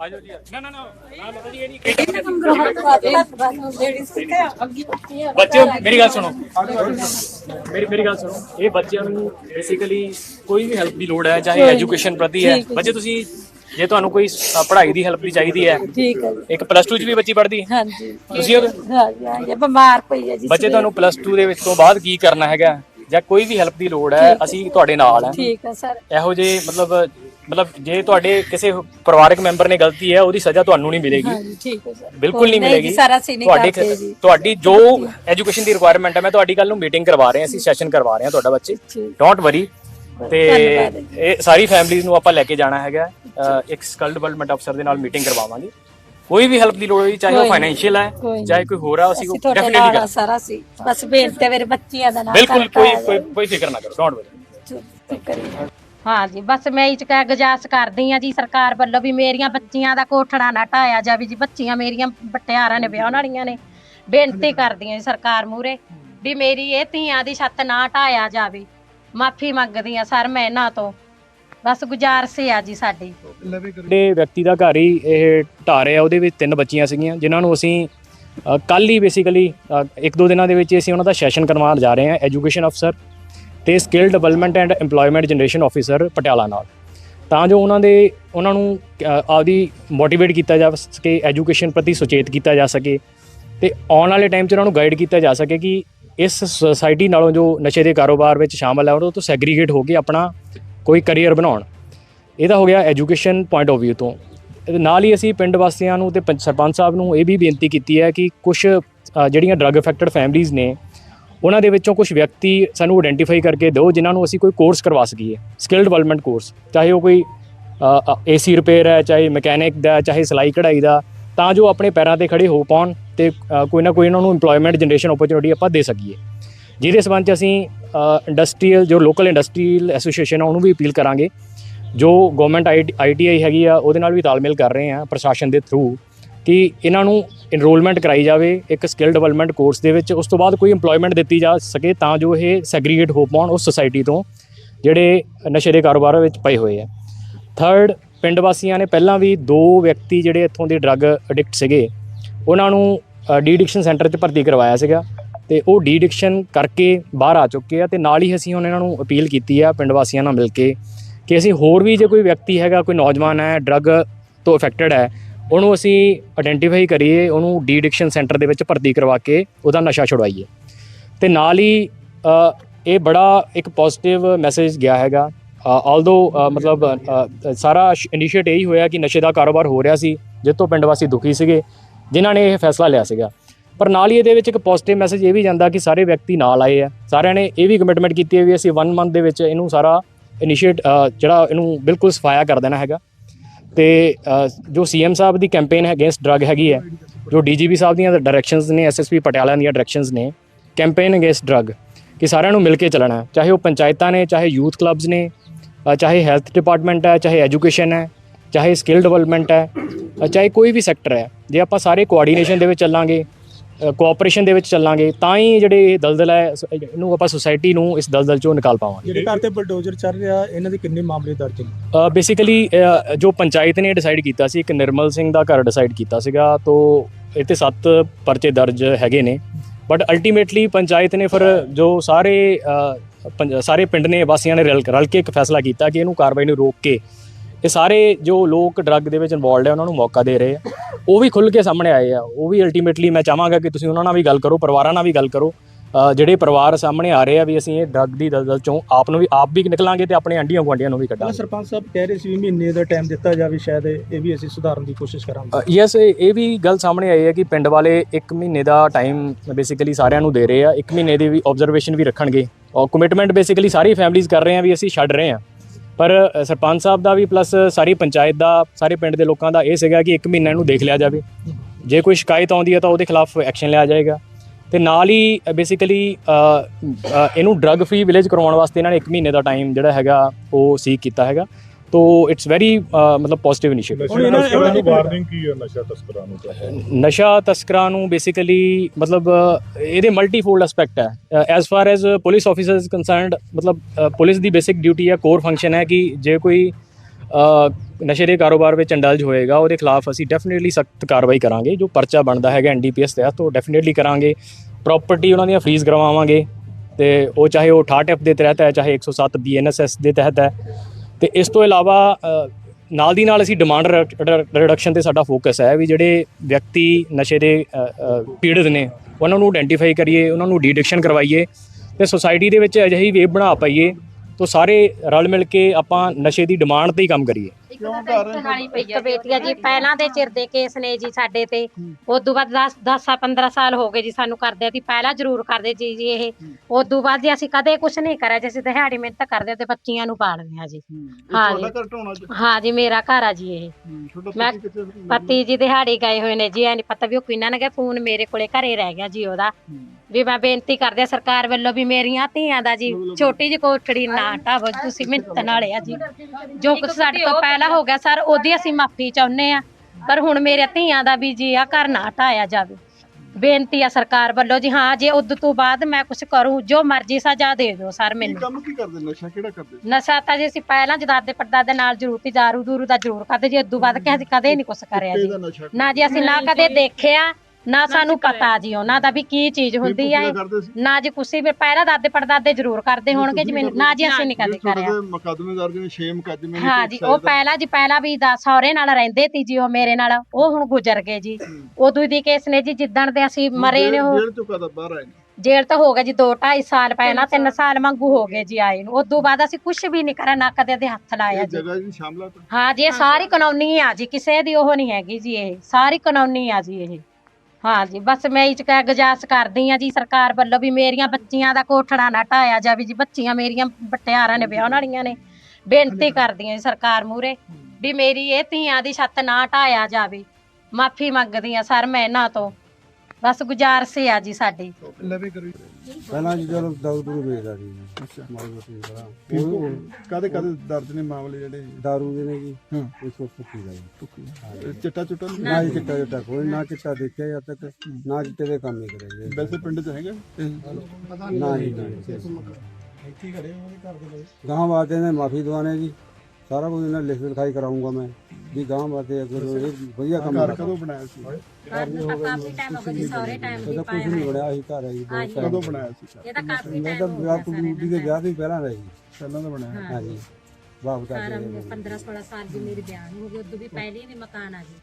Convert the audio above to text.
ਆਜੋ ਜੀ ਨਾ ਨਾ ਨਾ ਨਾ ਮਾਤਾ ਜੀ ਇਹ ਨਹੀਂ ਬੱਚੇ ਮੇਰੀ ਗੱਲ ਸੁਣੋ। ਮੇਰੀ ਮੇਰੀ ਗੱਲ ਸੁਣੋ। ਇਹ ਬੱਚਿਆਂ ਨੂੰ ਬੇਸਿਕਲੀ ਕੋਈ ਵੀ ਹੈਲਪ ਦੀ ਲੋੜ ਹੈ ਚਾਹੇ ਐਜੂਕੇਸ਼ਨ ਪ੍ਰਤੀ ਹੈ। ਬੱਚੇ ਤੁਸੀਂ ਜੇ ਤੁਹਾਨੂੰ ਕੋਈ ਅ, ਪੜ੍ਹਾਈ ਦੀ ਹੈਲਪ ਦੀ ਚਾਹੀਦੀ ਹੈ ਠੀਕ ਹੈ ਜੀ। ਇੱਕ ਪਲੱਸ 2 ਚ ਵੀ ਬੱਚੀ ਪੜ੍ਹਦੀ ਹੈ। ਹਾਂਜੀ। ਤੁਸੀਂ ਉਹ ਹਾਂਜੀ ਹਾਂਜੀ ਬਿਮਾਰ ਪਈ ਹੈ ਜੀ ਬੱਚੇ ਤੁਹਾਨੂੰ ਪਲੱਸ 2 ਦੇ ਵਿੱਚ ਤੋਂ ਬਾਅਦ ਕੀ ਕਰਨਾ ਹੈਗਾ? ਜਾਂ ਕੋਈ ਵੀ ਹੈਲਪ ਦੀ ਲੋੜ ਹੈ ਅਸੀਂ ਤੁਹਾਡੇ ਨਾਲ ਹਾਂ। ਠੀਕ ਹੈ ਸਰ। ਇਹੋ ਜੇ ਮਤਲਬ ਮਤਲਬ ਜੇ ਤੁਹਾਡੇ ਕਿਸੇ ਪਰਿਵਾਰਕ ਮੈਂਬਰ ਨੇ ਗਲਤੀ ਹੈ ਉਹਦੀ ਸਜ਼ਾ ਤੁਹਾਨੂੰ ਨਹੀਂ ਮਿਲੇਗੀ। ਹਾਂਜੀ ਠੀਕ ਹੈ ਸਰ। ਬਿਲਕੁਲ ਨਹੀਂ ਨਹੀਂ ਮਿਲੇਗੀ। ਜੀ, ਸਾਰਾ ਅਸੀਂ ਨਹੀਂ ਤੁਹਾਡੀ ਕਰਦੇ ਜੀ। ਤੁਹਾਡੀ ਜੋ ਐਜੂਕੇਸ਼ਨ ਦੀ ਰਿਕੁਆਇਰਮੈਂਟ ਹੈ ਮੈਂ ਤੁਹਾਡੀ ਕੱਲ ਨੂੰ ਮੀਟਿੰਗ ਕਰਵਾ ਰਹੇ ਹਾਂ। ਅਸੀਂ ਸੈਸ਼ਨ ਕਰਵਾ ਰਹੇ ਹਾਂ ਤੁਹਾਡਾ ਬੱਚੇ। ਠੀਕ। ਡੋਂਟ ਵਰੀ ਤੇ ਧੰਨਵਾਦ ਜੀ। ਇਹ ਸਾਰੀ ਫੈਮਿਲੀਜ਼ ਨੂੰ ਆਪਾਂ ਲੈ ਕੇ ਜਾਣਾ ਹੈਗਾ। ਅ, ਇੱਕ ਸਕਿੱਲ ਡਿਵੈਲਪਮੈਂਟ ਅਫਸਰ ਦੇ ਨਾਲ ਮੀਟਿੰਗ ਕਰਵਾਵਾਂਗੇ। ਕੋਈ ਵੀ ਹੈਲਪ ਦੀ ਲੋੜ ਹੋਈ ਚਾਹੇ ਉਹ ਕੋਈ ਨਹੀਂ, ਫਾਈਨੈਂਸ਼ੀਅਲ ਕੋਈ ਹੈ ਨਹੀਂ। ਚਾਹੇ ਕੋਈ ਹੋਰ ਆ ਅਸੀਂ ਅਸੀਂ ਤੁਹਾਡੇ ਡੈਫੀਨਿਟਲੀ ਨਾਲ ਆ ਸਾਰਾ ਸੀ ਬਸ ਬੇਨਤੀ ਹੈ ਮੇਰੇ ਬੱਚਿਆਂ ਦਾ ਨਾਮ ਬਿਲਕੁਲ ਕੋਈ ਕੋਈ ਕੋਈ ਫਿਕਰ ਨਾ ਕਰੋ ਡੋਂਟ ਵਰੀ ਹਾਂ ਜੀ ਬਸ ਮੈਂ ਇਹ ਚ ਗੁਜਾਰਿਸ਼ ਕਰਦੀ ਆ ਜੀ ਸਰਕਾਰ ਵੱਲੋਂ ਵੀ ਮੇਰੀਆਂ ਬੱਚੀਆਂ ਦਾ ਕੋਠੜਾ ਨਾ ਢਾਇਆ ਜਾਵੇ ਜੀ, ਬੱਚੀਆਂ ਮੇਰੀਆਂ ਬਟਿਆਰਾਂ ਨੇ ਵਿਆਹਣ ਵਾਲੀਆਂ ਨੇ। ਬੇਨਤੀ ਕਰਦੀਆਂ ਜੀ ਸਰਕਾਰ ਮੂਰੇ ਵੀ ਮੇਰੀ ਇਹ ਧੀਆਂ ਦੀ ਛੱਤ ਨਾ ਢਾਇਆ ਜਾਵੇ। ਮਾਫੀ ਮੰਗਦੀ ਆ ਸਰ ਮੈਂ ਇਹਨਾਂ ਤੋਂ। ਬਸ ਗੁਜ਼ਾਰਿਸ਼ ਆ ਜੀ ਸਾਡੀ। ਜਿਹੜੇ ਵਿਅਕਤੀ ਦਾ ਘਰ ਹੀ ਇਹ ਢਾਹ ਰਿਹਾ ਉਹਦੇ ਵਿੱਚ ਤਿੰਨ ਬੱਚੀਆਂ ਸੀਗੀਆਂ, ਜਿਨ੍ਹਾਂ ਨੂੰ ਅਸੀਂ ਕੱਲ ਹੀ ਬੇਸਿਕਲੀ ਇੱਕ ਦੋ ਦਿਨਾਂ ਦੇ ਵਿੱਚ ਅਸੀਂ ਉਹਨਾਂ ਦਾ ਸੈਸ਼ਨ ਕਰਵਾਉਣ ਜਾ ਰਹੇ ਹਾਂ। ਐਜੂਕੇਸ਼ਨ ਅਫਸਰ ਤੇ skill development and EMPLOYMENT generation officer Patiala ਨਾਲ। ਤਾਂ ਜੋ ਉਹਨਾਂ ਦੇ, ਉਹਨਾਂ ਨੂੰ ਆਪਦੀ ਮੋਟੀਵੇਟ ਕੀਤਾ ਜਾ ਸਕੇ ਐਜੂਕੇਸ਼ਨ ਪ੍ਰਤੀ ਸੁਚੇਤ ਕੀਤਾ ਜਾ ਸਕੇ ਤੇ ਆਉਣ ਵਾਲੇ ਟਾਈਮ 'ਚ ਉਹਨਾਂ ਨੂੰ ਗਾਈਡ ਕੀਤਾ ਜਾ ਸਕੇ ਕਿ ਇਸ ਸੁਸਾਇਟੀ ਨਾਲੋਂ ਜੋ ਨਸ਼ੇ ਦੇ ਕਾਰੋਬਾਰ ਵਿੱਚ ਸ਼ਾਮਲ ਹੈ ਉਹਨਾਂ ਤੋਂ ਸੈਗਰੀਗੇਟ ਹੋ ਕੇ ਆਪਣਾ ਕੋਈ ਕੈਰੀਅਰ ਬਣਾਉਣ। ਇਹਦਾ ਹੋ ਗਿਆ ਐਜੂਕੇਸ਼ਨ ਪੁਆਇੰਟ ਆਫ View ਤੋਂ। ਇਹਦੇ ਨਾਲ ਹੀ ਅਸੀਂ ਪਿੰਡ ਵਾਸੀਆਂ ਨੂੰ ਤੇ ਪੰਚ- ਸਰਪੰਚ ਸਾਹਿਬ ਨੂੰ ਇਹ ਵੀ ਬੇਨਤੀ ਕੀਤੀ ਹੈ ਕਿ ਕੁਝ ਜਿਹੜੀਆਂ ਡਰੱਗ ਅਫੈਕਟਡ ਫੈਮਲੀਆਂ ਨੇ ਉਹਨਾਂ ਦੇ ਵਿੱਚੋਂ ਕੁਝ ਵਿਅਕਤੀ ਸਾਨੂੰ ਆਇਡੈਂਟੀਫਾਈ ਕਰਕੇ ਦਿਓ ਜਿਨ੍ਹਾਂ ਨੂੰ ਅਸੀਂ ਕੋਈ ਕੋਰਸ ਕਰਵਾ ਸਕੀਏ ਸਕਿੱਲ ਡਿਵੈਲਪਮੈਂਟ ਕੋਰਸ ਚਾਹੇ ਉਹ ਕੋਈ ਏਸੀ ਰਿਪੇਅਰ ਹੈ, ਚਾਹੇ ਮਕੈਨਿਕ ਦਾ, ਚਾਹੇ ਸਿਲਾਈ ਕਢਾਈ ਦਾ, ਤਾਂ ਜੋ ਆਪਣੇ ਪੈਰਾਂ ਤੇ ਖੜੇ ਹੋ ਪਾਉਣ ਤੇ ਕੋਈ ਨਾ ਕੋਈ ਉਹਨਾਂ ਨੂੰ EMPLOYMENT ਜਨਰੇਸ਼ਨ ਓਪਰਚੁਨਿਟੀ ਆਪਾਂ ਦੇ ਸਕੀਏ। ਜਿਹਦੇ ਸਬੰਧ ਚ ਅਸੀਂ ਇੰਡਸਟਰੀਅਲ ਜੋ ਲੋਕਲ ਇੰਡਸਟਰੀਅਲ ਐਸੋਸੀਏਸ਼ਨ ਆ, ਉਹਨੂੰ ਵੀ ਅਪੀਲ ਕਰਾਂਗੇ, ਜੋ ਗਵਰਨਮੈਂਟ ਆਈਟੀਆਈ ਹੈਗੀ ਆ, ਉਹਦੇ ਨਾਲ ਵੀ ਤਾਲਮੇਲ ਕਰ ਰਹੇ ਆ ਪ੍ਰਸ਼ਾਸਨ ਦੇ ਥਰੂ ਕਿ ਇਹਨਾਂ ਨੂੰ ਇਨਰੋਲਮੈਂਟ ਕਰਾਈ ਜਾਵੇ, ਇੱਕ ਸਕਿੱਲ ਡਿਵੈਲਪਮੈਂਟ ਕੋਰਸ ਦੇ ਵਿੱਚ, ਉਸ ਤੋਂ ਬਾਅਦ ਕੋਈ EMPLOYMENT ਦਿੱਤੀ ਜਾ ਸਕੇ ਤਾਂ ਜੋ ਇਹ ਸੈਗਰੀਗੇਟ ਹੋ ਪਾਉਣ ਉਸ ਸੁਸਾਇਟੀ ਤੋਂ, ਜਿਹੜੇ ਨਸ਼ੇ ਦੇ ਕਾਰੋਬਾਰ ਵਿੱਚ ਪਏ ਹੋਏ ਆ। ਥਰਡ ਪਿੰਡ ਵਾਸੀਆਂ ਨੇ ਪਹਿਲਾਂ ਵੀ ਦੋ ਵਿਅਕਤੀ ਜਿਹੜੇ ਇੱਥੋਂ ਦੇ ਡਰੱਗ ਐਡਿਕਟ ਸੀਗੇ, ਉਹਨਾਂ ਨੂੰ ਡੀਡਿਕਸ਼ਨ ਸੈਂਟਰ 'ਚ ਭਰਤੀ ਕਰਵਾਇਆ ਸੀਗਾ ਤੇ ਉਹ ਡੀਡਿਕਸ਼ਨ ਕਰਕੇ ਬਾਹਰ ਆ ਚੁੱਕੇ ਆ ਤੇ ਨਾਲ ਹੀ ਅਸੀਂ ਹੁਣ ਇਹਨਾਂ ਨੂੰ ਅਪੀਲ ਕੀਤੀ ਆ ਪਿੰਡ ਵਾਸੀਆਂ ਨਾਲ ਮਿਲ ਕੇ ਕਿ ਅਸੀਂ ਹੋਰ ਵੀ ਜੇ ਕੋਈ ਵਿਅਕਤੀ ਹੈਗਾ, ਕੋਈ ਨੌਜਵਾਨ ਹੈ ਡਰੱਗ ਤੋਂ ਅਫੈਕਟਡ ਹੈ ਉਹਨੂੰ ਅਸੀਂ ਆਇਡੈਂਟੀਫਾਈ ਕਰੀਏ, ਉਹਨੂੰ ਡੀ ਐਡਿਕਸ਼ਨ ਸੈਂਟਰ ਦੇ ਵਿੱਚ ਭਰਤੀ ਕਰਵਾ ਕੇ ਉਹਦਾ ਨਸ਼ਾ ਛੁਡਵਾਈਏ। ਤੇ ਨਾਲ ਹੀ ਇਹ ਬੜਾ ਇੱਕ ਪੋਜ਼ਿਟਿਵ ਮੈਸੇਜ ਗਿਆ ਹੈਗਾ। ਆਲਦੋ ਮਤਲਬ ਸਾਰਾ ਇਨੀਸ਼ੀਏਟ ਇਹੀ ਹੋਇਆ ਕਿ ਨਸ਼ੇ ਦਾ ਕਾਰੋਬਾਰ ਹੋ ਰਿਹਾ ਸੀ ਜਿਸ ਤੋਂ ਪਿੰਡ ਵਾਸੀ ਦੁਖੀ ਸੀਗੇ, ਜਿਨ੍ਹਾਂ ਨੇ ਇਹ ਫੈਸਲਾ ਲਿਆ ਸੀਗਾ। ਪਰ ਨਾਲ ਹੀ ਇਹਦੇ ਵਿੱਚ ਇੱਕ ਪੋਜ਼ਿਟਿਵ ਮੈਸੇਜ ਇਹ ਵੀ ਜਾਂਦਾ ਕਿ ਸਾਰੇ ਵਿਅਕਤੀ ਨਾਲ ਆਏ ਆ। ਸਾਰਿਆਂ ਨੇ ਇਹ ਵੀ ਕਮਿਟਮੈਂਟ ਕੀਤੀ ਹੈ ਵੀ ਅਸੀਂ 1 ਮੰਥ ਦੇ ਵਿੱਚ ਇਹਨੂੰ ਸਾਰਾ ਇਨੀਸ਼ੀਏਟ ਜਿਹੜਾ ਇਹਨੂੰ ਬਿਲਕੁਲ ਸਫਾਇਆ ਕਰ ਦੇਣਾ ਹੈਗਾ। ਤੇ ਅ, ਜੋ ਸੀਐਮ ਸਾਹਿਬ ਦੀ ਕੈਂਪੇਨ ਹੈ ਅਗੇਂਸਟ ਡਰੱਗ ਹੈਗੀ ਹੈ ਜੋ ਡੀਜੀਪੀ ਸਾਹਿਬ ਦੀਆਂ ਡਾਇਰੈਕਸ਼ਨਸ ਨੇ ਐਸਐਸਪੀ ਪਟਿਆਲਾ ਦੀਆਂ ਡਾਇਰੈਕਸ਼ਨਸ ਨੇ ਕੈਂਪੇਨ ਅਗੇਂਸਟ ਡਰੱਗ ਕਿ ਸਾਰਿਆਂ ਨੂੰ ਮਿਲ ਕੇ ਚੱਲਣਾ ਚਾਹੇ ਉਹ ਪੰਚਾਇਤਾਂ ਨੇ ਚਾਹੇ ਯੂਥ ਕਲੱਬਸ ਨੇ ਚਾਹੇ ਹੈਲਥ ਡਿਪਾਰਟਮੈਂਟ ਹੈ ਚਾਹੇ ਐਜੂਕੇਸ਼ਨ ਹੈ ਚਾਹੇ ਸਕਿੱਲ ਡਿਵੈਲਪਮੈਂਟ ਹੈ ਚਾਹੇ ਕੋਈ ਵੀ ਸੈਕਟਰ ਹੈ ਜੇ ਆਪਾਂ ਸਾਰੇ ਕੋਆਰਡੀਨੇਸ਼ਨ ਦੇ ਵਿੱਚ ਚੱਲਾਂਗੇ ਕੋਆਪਰੇਸ਼ਨ ਦੇ ਵਿੱਚ ਚੱਲਾਂਗੇ ਤਾਂ ਹੀ ਜਿਹੜੇ ਇਹ ਦਲਦਲ ਹੈ ਸ- ਇਹਨੂੰ ਆਪਾਂ ਸੁਸਾਇਟੀ ਨੂੰ ਇਸ ਦਲਦਲ ਚੋਂ ਨਿਕਾਲ ਪਾਵਾਂਗੇ। ਜਿਹੜੇ ਘਰ ਤੇ ਬਲਡੋਜ਼ਰ ਚੱਲ ਰਿਹਾ ਇਹਨਾਂ ਦੇ ਕਿੰਨੇ ਮਾਮਲੇ ਦਰਜ ਨੇ? ਬੇਸਿਕਲੀ ਜੋ ਪੰਚਾਇਤ ਨੇ ਡਿਸਾਈਡ ਕੀਤਾ ਸੀ ਇੱਕ ਨਿਰਮਲ ਸਿੰਘ ਦਾ ਘਰ ਡਿਸਾਈਡ ਕੀਤਾ ਸੀਗਾ ਤੋਂ ਤੇ ਸੱਤ ਪਰਚੇ ਦਰਜ ਹੈਗੇ ਨੇ। ਬਟ ਅਲਟੀਮੇਟਲੀ ਪੰਚਾਇਤ ਨੇ ਫਿਰ ਜੋ ਸਾਰੇ ਅ, ਪੰਜ- ਸਾਰੇ ਪਿੰਡ ਨੇ ਵਾਸੀਆਂ ਨੇ ਰਲ ਰਲ ਕੇ ਇੱਕ ਫੈਸਲਾ ਕੀਤਾ ਕਿ ਇਹਨੂੰ ਕਾਰਵਾਈ ਨੂੰ ਰੋਕ ਕੇ ਇਹ ਸਾਰੇ ਜੋ ਲੋਕ ਡਰੱਗ ਦੇ ਵਿੱਚ ਇਨਵੋਲਡ ਹੈ ਉਹਨਾਂ ਨੂੰ ਮੌਕਾ ਦੇ ਰਹੇ ਆ। ਉਹ ਵੀ ਖੁੱਲ ਕੇ ਸਾਹਮਣੇ ਆਏ ਆ। ਉਹ ਵੀ ਅਲਟੀਮੇਟਲੀ ਮੈਂ ਚਾਹਾਂਗਾ ਕਿ ਤੁਸੀਂ ਉਹਨਾਂ ਨਾਲ ਵੀ ਗੱਲ ਕਰੋ ਪਰਿਵਾਰਾਂ ਨਾਲ ਵੀ ਗੱਲ ਕਰੋ। ਜਿਹੜੇ ਪਰਿਵਾਰ ਸਾਹਮਣੇ ਆ ਰਹੇ ਆ ਵੀ ਅਸੀਂ ਇਹ ਡਰੱਗ ਦੀ ਦਲਦਲ ਚੋਂ ਆਪ ਨੂੰ ਵੀ ਆਪ ਵੀ ਨਿਕਲਾਂਗੇ ਤੇ ਆਪਣੇ ਆਂਢੀਆਂ ਗੁਆਂਢੀਆਂ ਨੂੰ ਵੀ ਕੱਢਾਂਗੇ। ਸਰਪੰਚ ਸਾਹਿਬ ਕਹਿ ਰਹੇ ਸੀ ਵੀ ਮਹੀਨੇ ਦਾ ਟਾਈਮ ਦਿੱਤਾ ਜਾਵੇ ਸ਼ਾਇਦ ਇਹ ਇਹ ਵੀ ਅਸੀਂ ਸੁਧਾਰਨ ਦੀ ਕੋਸ਼ਿਸ਼ ਕਰਾਂਗੇ। ਯੈਸ ਇਹ ਵੀ ਗੱਲ ਸਾਹਮਣੇ ਆਈ ਹੈ ਕਿ ਪਿੰਡ ਵਾਲੇ 1 ਮਹੀਨੇ ਦਾ ਟਾਈਮ ਬੇਸਿਕਲੀ ਸਾਰਿਆਂ ਨੂੰ ਦੇ ਰਹੇ ਆ। 1 ਮਹੀਨੇ ਦੀ ਵੀ ਆਬਜ਼ਰਵੇਸ਼ਨ ਵੀ ਰੱਖਣਗੇ। ਔਰ ਕਮਿਟਮੈਂਟ ਬੇਸਿਕਲੀ ਸਾਰੀ ਫੈਮਲੀਆਂ ਕਰ ਰਹੇ ਆ ਵੀ ਅਸੀਂ ਛੱਡ ਰਹੇ ਆ। ਪਰ ਸਰਪੰਚ ਸਾਹਿਬ ਦਾ ਵੀ ਪਲੱਸ ਸਾਰੀ ਪੰਚਾਇਤ ਦਾ, ਸਾਰੇ ਪਿੰਡ ਦੇ ਲੋਕਾਂ ਦਾ ਇਹ ਸੀਗਾ ਕਿ 1 ਮਹੀਨਾ ਇਹਨੂੰ ਦੇਖ ਲਿਆ ਜਾਵੇ। ਜੇ ਕੋਈ ਸ਼ਿਕਾਇਤ ਆਉਂਦੀ ਹੈ ਤਾਂ ਉਹਦੇ ਖਿਲਾਫ ਐਕਸ਼ਨ ਲਿਆ ਜਾਏਗਾ। ਤੇ ਨਾਲ ਹੀ ਬੇਸਿਕਲੀ ਇਹਨੂੰ ਡਰੱਗ ਫ੍ਰੀ ਵਿਲੇਜ ਕਰਵਾਉਣ ਵਾਸਤੇ ਇਹਨਾਂ ਨੇ 1 ਮਹੀਨੇ ਦਾ ਟਾਈਮ ਜਿਹੜਾ ਹੈਗਾ ਉਹ ਸੀਕ ਕੀਤਾ ਹੈਗਾ। ਤੋ ਇਟਸ ਵੈਰੀ ਮਤਲਬ ਪੋਜ਼ਿਟਿਵ ਇਨੀਸ਼ੀਏਟਿਵ ਹੁਣ ਇਹਨਾਂ- ਦੀ ਵਾਰਨਿੰਗ ਕੀ ਹੈ ਨਸ਼ਾ ਤਸਕਰਾਂ ਨੂੰ ਤਾਂ ਨਸ਼ਾ ਤਸਕਰਾਂ ਨੂੰ ਬੇਸਿਕਲੀ ਮਤਲਬ ਇਹਦੇ ਮਲਟੀਫੋਲਡ ਐਸਪੈਕਟ ਹੈ as far as police officers concerned ਮਤਲਬ ਪੁਲਿਸ ਦੀ ਬੇਸਿਕ ਡਿਊਟੀ ਹੈ ਕੋਰ ਫੰਕਸ਼ਨ ਹੈ ਕਿ ਜੇ ਕੋਈ ਨਸ਼ੇ ਦੇ ਕਾਰੋਬਾਰ ਵਿੱਚ ਇੰਡਲਜ ਹੋਏਗਾ ਉਹਦੇ ਖਿਲਾਫ ਅਸੀਂ ਡੈਫੀਨਿਟਲੀ ਸਖਤ ਕਾਰਵਾਈ ਕਰਾਂਗੇ ਜੋ ਪਰਚਾ ਬਣਦਾ ਹੈਗਾ ਐਨਡੀਪੀਐਸ ਤਹਿਤ ਉਹ ਡੈਫੀਨਿਟਲੀ ਕਰਾਂਗੇ ਪ੍ਰਾਪਰਟੀ ਉਹਨਾਂ ਦੀਆਂ ਫਰੀਜ਼ ਕਰਵਾਵਾਂਗੇ ਤੇ ਉਹ ਚਾਹੇ ਉਹ 68 ਐਫ ਦੇ ਤਹਿਤ ਹੈ ਚਾਹੇ 107 ਬੀਐਨਐਸਐਸ ਦੇ ਤਹਿਤ ਹੈ ਤੇ ਇਸ ਤੋਂ ਇਲਾਵਾ ਨਾਲ ਦੀ ਨਾਲ ਅਸੀਂ ਡਿਮਾਂਡ ਰਿਡਕਸ਼ਨ ਤੇ ਸਾਡਾ ਫੋਕਸ ਹੈ ਵੀ ਜਿਹੜੇ ਵਿਅਕਤੀ ਨਸ਼ੇ ਦੇ ਪੀੜਤ ਨੇ, ਉਹਨਾਂ ਨੂੰ ਆਇਡੈਂਟੀਫਾਈ ਕਰੀਏ, ਉਹਨਾਂ ਨੂੰ ਡੀਡਿਕਸ਼ਨ ਕਰਵਾਈਏ ਤੇ ਸੁਸਾਇਟੀ ਦੇ ਵਿੱਚ ਅਜਿਹੀ ਵੇਵ ਬਣਾ ਪਾਈਏ, ਤਾਂ ਸਾਰੇ ਰਲ ਮਿਲ ਕੇ ਆਪਾਂ ਨਸ਼ੇ ਦੀ ਡਿਮਾਂਡ ਤੇ ਹੀ ਕੰਮ ਕਰੀਏ। ਬੇਟੀਆ ਜੀ। ਪਹਿਲਾਂ ਦੇ ਚਿਰ ਦੇ ਕੇਸ ਨੇ ਜੀ ਸਾਡੇ ਤੇ। ਉਦੋਂ ਬਾਅਦ 10 10 15 ਸਾਲ ਹੋ ਗਏ ਜੀ ਸਾਨੂੰ ਕਰਦੇ ਸੀ ਪਹਿਲਾਂ ਜ਼ਰੂਰ ਕਰਦੇ ਜੀ ਜੀ ਇਹ। ਉਦੋਂ ਬਾਅਦ ਜੀ ਅਸੀਂ ਕਦੇ ਕੁਝ ਨਹੀਂ ਕਰਿਆ ਜੀ ਅਸੀਂ ਦਿਹਾੜੀ ਮਿਹਨਤ ਕਰਦੇ ਤੇ ਬੱਚੀਆਂ ਨੂੰ ਪਾਲਦੇ ਆ ਜੀ। ਹਾਂ। ਜੀ। ਘਰ ਢਾਉਣਾ ਜੀ? ਹਾਂ ਜੀ ਮੇਰਾ ਘਰ ਆ ਜੀ ਇਹ। ਮੈਂ ਪਤੀ ਕਿੱਥੇ ਪਤੀ ਜੀ ਦਿਹਾੜੀ ਗਏ ਹੋਏ ਨੇ ਜੀ ਐ ਨਹੀਂ ਪਤਾ ਵੀ ਉਹ ਕਿੰਨਾ ਨੇ ਫੋਨ ਮੇਰੇ ਕੋਲੇ ਘਰੇ ਰਹਿ ਗਿਆ ਜੀ ਉਹਦਾ। ਵੀ ਮੈਂ ਬੇਨਤੀ ਕਰਦੇ ਆ ਸਰਕਾਰ ਵੱਲੋਂ ਵੀ ਮੇਰੀਆਂ ਧੀਆਂ ਦਾ ਜੀ ਛੋਟੀ ਜਿਹੀ ਕੋਠੜੀ ਨਾ ਢਾਵੋ ਤੁਸੀਂ ਮਿੰਤ ਨਾਲੇ ਆ ਜੀ। ਜੋ ਕੁਛ ਸਾਡੇ ਤੋਂ ਪਹਿਲਾਂ ਹੋ ਗਿਆ ਸਰ ਉਹਦੀ ਅਸੀਂ ਮਾਫੀ ਚਾਹੁੰਦੇ ਆ ਪਰ ਹੁਣ ਮੇਰੇ ਧੀਆਂ ਦਾ ਵੀ ਜੀ ਆ ਘਰ ਨਾ ਢਾਇਆ ਜਾਵੇ। ਬੇਨਤੀ ਆ ਸਰਕਾਰ ਵੱਲੋਂ ਜੀ ਹਾਂ ਜੇ ਉਦੋਂ ਤੋਂ ਬਾਅਦ ਮੈਂ ਕੁਝ ਕਰੂੰ ਜੋ ਮਰਜ਼ੀ ਸਜ਼ਾ ਦੇ ਦਿਓ ਸਰ ਮੈਨੂੰ। ਕੰਮ ਕੀ ਕਰਦੇ? ਨਸ਼ਾ ਕਿਹੜਾ ਕਰਦੇ? ਨਸ਼ਾ ਤਾਂ ਜੀ ਅਸੀਂ ਪਹਿਲਾਂ ਜਦਾਦੇ ਪੜਦਾਦੇ ਨਾਲ ਜ਼ਰੂਰ ਤੀ ਦਾਰੂ ਦੂਰੂ ਦਾ ਜ਼ਰੂਰ ਕਰਦੇ ਜੀ ਉਦੋਂ ਬਾਅਦ ਕਿ ਅਸੀਂ ਕਦੇ ਨਹੀਂ ਕੁਝ ਕਰਿਆ ਜੀ। ਨਸ਼ਾ ਨਾ ਜੀ ਅਸੀਂ ਨਾ ਕਦੇ ਦੇਖਿਆ ਨਾ ਸਾਨੂੰ ਪਤਾ ਜੀ ਉਹਨਾਂ ਦਾ ਵੀ ਕੀ ਚੀਜ਼ ਹੁੰਦੀ ਆ ਇਹ। ਕਰਦੇ ਸੀ? ਨਾ ਜੀ ਕੁਸੀ ਵੀ ਪਹਿਲਾਂ ਦਾਦੇ ਪੜਦਾਦੇ ਜ਼ਰੂਰ ਕਰਦੇ ਹੋਣਗੇ ਜੀ ਮੈਨੂੰ। ਨਾ ਜੀ ਅਸੀਂ ਨਹੀਂ ਕਦੇ ਕਰਿਆ। ਮੁਕੱਦਮੇ ਦਰਜ ਨੇ 6 ਮੁਕੱਦਮੇ ਨੇ ਹਾਂ ਜੀ ਉਹ ਪਹਿਲਾਂ ਜੀ ਪਹਿਲਾਂ ਵੀ ਦਾ ਸਹੁਰੇ ਨਾਲ ਰਹਿੰਦੇ ਤੀ ਜੀ ਉਹ ਮੇਰੇ ਨਾਲ। ਉਹ ਹੁਣ ਗੁਜ਼ਰ ਗਏ ਜੀ। ਉਦੋਂ ਦੀ ਕੇਸ ਨੇ ਜੀ ਜਿੱਦਣ ਦੇ ਅਸੀਂ ਮਰੇ ਨੇ ਉਹ ਜੇਲ੍ਹ ਤੋਂ ਕਦਾ ਬਾਹਰ ਆਏ ਨੇ? ਜੇਲ੍ਹ ਤਾਂ ਹੋ ਗਿਆ ਜੀ 2 2.5 ਸਾਲ ਪਹਿਲਾਂ 3 ਸਾਲ। ਵਾਂਗੂ ਹੋ ਗਏ ਜੀ ਆਏ ਨੂੰ। ਉਦੋਂ ਬਾਅਦ ਅਸੀਂ ਕੁਝ ਵੀ ਨਹੀਂ ਕਰਿਆ ਨਾ ਕਦੇ ਦੇ ਹੱਥ ਲਾਇਆ ਇਹ ਜੀ। ਜਗ੍ਹਾ ਜੀ ਸ਼ਾਮਲਾਤ? ਹਾਂ ਜੀ ਇਹ ਸਾਰੀ ਕਾਨੂੰਨੀ ਆ ਜੀ ਕਿਸੇ ਦੀ ਉਹ ਨਹੀਂ ਹੈਗੀ ਜੀ ਇਹ। ਸਾਰੀ ਕਾਨੂੰਨੀ ਆ ਜੀ ਇਹ। ਹਾਂ ਜੀ ਬਸ ਮੈਂ ਇਹ ਚ ਕਹਿ ਗੁਜ਼ਾਰਿਸ਼ ਕਰਦੀ ਆ ਜੀ ਸਰਕਾਰ ਵੱਲੋਂ ਵੀ ਮੇਰੀਆਂ ਬੱਚੀਆਂ ਦਾ ਕੋਠੜਾ ਨਾ ਢਾਇਆ ਜਾਵੇ ਜੀ ਬੱਚੀਆਂ ਮੇਰੀਆਂ ਬਟਿਆਰਾਂ ਨੇ ਵਿਆਹਣ ਵਾਲੀਆਂ ਨੇ। ਬੇਨਤੀ ਕਰਦੀਆਂ ਜੀ ਸਰਕਾਰ ਮੂਰੇ ਵੀ ਮੇਰੀ ਇਹ ਧੀਆਂ ਦੀ ਛੱਤ ਨਾ ਢਾਇਆ ਜਾਵੇ। ਮਾਫੀ ਮੰਗਦੀ ਆ ਸਰ ਮੈਂ ਇਹਨਾਂ ਤੋਂ। ਬਸ ਗੁਜ਼ਾਰਿਸ਼ ਆ ਜੀ ਸਾਡੀ। ਲਵੇ ਕਰੀ। ਪਹਿਲਾਂ ਜੀ ਜਦੋਂ ਦਾਰੂ ਦੂਰੂ ਵੇਚਦਾ ਸੀ। ਜੀ ਅੱਛਾ। ਮਾੜੀ ਮੋਟੀ ਤਰ੍ਹਾਂ। ਉਹ ਕਦੇ ਕਦੇ ਦਰਜ ਨੇ ਮਾਮਲੇ ਜਿਹੜੇ? ਦਾਰੂ ਦੇ ਨੇ ਜੀ। ਹਾਂ। 125 ਦਾ ਜੀ। ਇਹ ਚਿੱਟਾ ਚੁੱਟਾ ਨਹੀਂ? ਨਾ ਹੀ ਚਿੱਟਾ ਚਿੱਟਾ ਕੋਈ ਨਾ ਚਿੱਟਾ ਦੇਖਿਆ ਜਦ ਤੱਕ। ਨਾ ਚਿੱਟੇ ਦੇ ਕੰਮ ਹੀ ਕਰੇ ਜੀ। ਵੈਸੇ ਪਿੰਡ 'ਚ ਹੈਗਾ? ਨਾ ਹੀ ਗਾਂ ਵਾਸਤੇ ਨੇ ਮਾਫੀ ਦਵਾਨੇ ਜੀ। ਸਾਰਾ ਕੁਝ ਇਹਨਾਂ ਲਿਖ ਲਿਖਾਈ ਕਰਾਉਂਗਾ ਮੈਂ। ਵੀ ਗਾਂ ਵਾਸਤੇ ਅਗਰ ਇਹ ਵਧੀਆ ਕੰਮ ਘਰ ਕਰਦਾ ਕਦੋਂ ਬਣਾਇਆ ਸੀ? ਕਾਫੀ ਟਾਈਮ ਹੋ ਗਿਆ ਜੀ ਸਹੁਰੇ ਟਾਈਮ ਇਹਦਾ ਕੁਝ ਨਹੀਂ ਬਣਿਆ ਸੀ ਘਰ ਹੈ time ਕਦੋਂ ਬਣਾਇਆ ਸੀ ਘਰ? ਇਹਦਾ ਕਾਫੀ ਮੈਂ ਤਾਂ ਵਿਆਹ ਕੁੜੀ ਦੇ ਵਿਆਹ ਤੋਂ ਹੀ ਪਹਿਲਾਂ ਰਹੀ ਪਹਿਲਾਂ ਤਾਂ ਬਣਾਇਆ ਹਾਂਜੀ। ਬਾਪ ਦਾ 15 16 ਸਾਲ ਦੀ ਮੇਰੀ ਬਿਆਨ ਹੋ ਗਈ ਉਦੋਂ ਵੀ ਪਹਿਲੇ ਨੇ ਮਕਾਨ ਆ ਜੀ।